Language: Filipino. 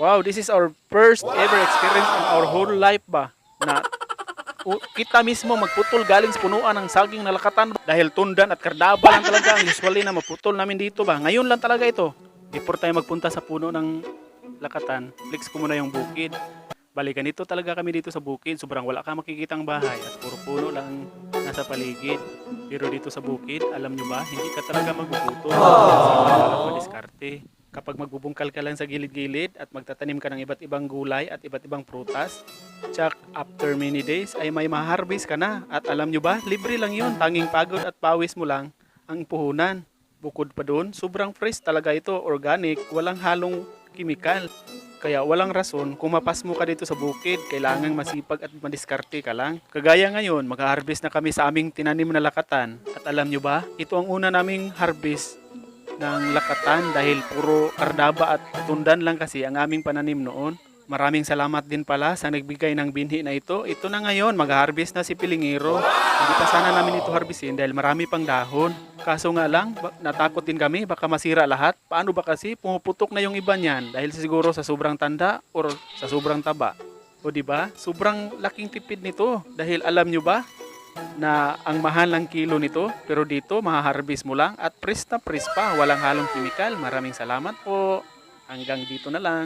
Wow, this is our first ever experience in our whole life ba na kita mismo magputol galing sa punuan ng saging na lakatan dahil tundan at kardaba lang talaga ang usually na maputol namin dito ba. Ngayon lang talaga ito. Before tayo magpunta sa puno ng lakatan, flex ko muna yung bukid. Balikan ito talaga kami dito sa bukid. Sobrang wala ka makikitang bahay at puro puno lang nasa paligid. Pero dito sa bukid, alam nyo ba, hindi ka talaga magpuputol. Kasi madiskarte. Kapag magbubungkal ka lang sa gilid-gilid at magtatanim ka ng iba't ibang gulay at iba't ibang prutas, tsak after many days ay may maharbis ka na. At alam nyo ba, libre lang yun. Tanging pagod at pawis mo lang ang puhunan. Bukod pa doon, sobrang fresh talaga ito, organic, walang halong kimikal. Kaya walang rason, kung mapas mo ka dito sa bukid, kailangang masipag at madiskarte ka lang. Kagaya ngayon, mag-harvest na kami sa aming tinanim na lakatan. At alam nyo ba, ito ang una naming harvest ng lakatan dahil puro kardaba at tundan lang kasi ang aming pananim noon. Maraming salamat din pala sa nagbigay ng binhi na ito. Ito na ngayon, mag-harvest na si Pilingero. Hindi pa sana namin ito harvestin dahil marami pang dahon. Kaso nga lang, natakot din kami, baka masira lahat. Paano ba kasi pumuputok na yung iba niyan dahil siguro sa sobrang tanda or sa sobrang taba. O di ba? Sobrang laking tipid nito dahil alam nyo ba na ang mahal ng kilo nito pero dito mahaharvest mo lang at press na press pa. Walang halong chemical. Maraming salamat po. Hanggang dito na lang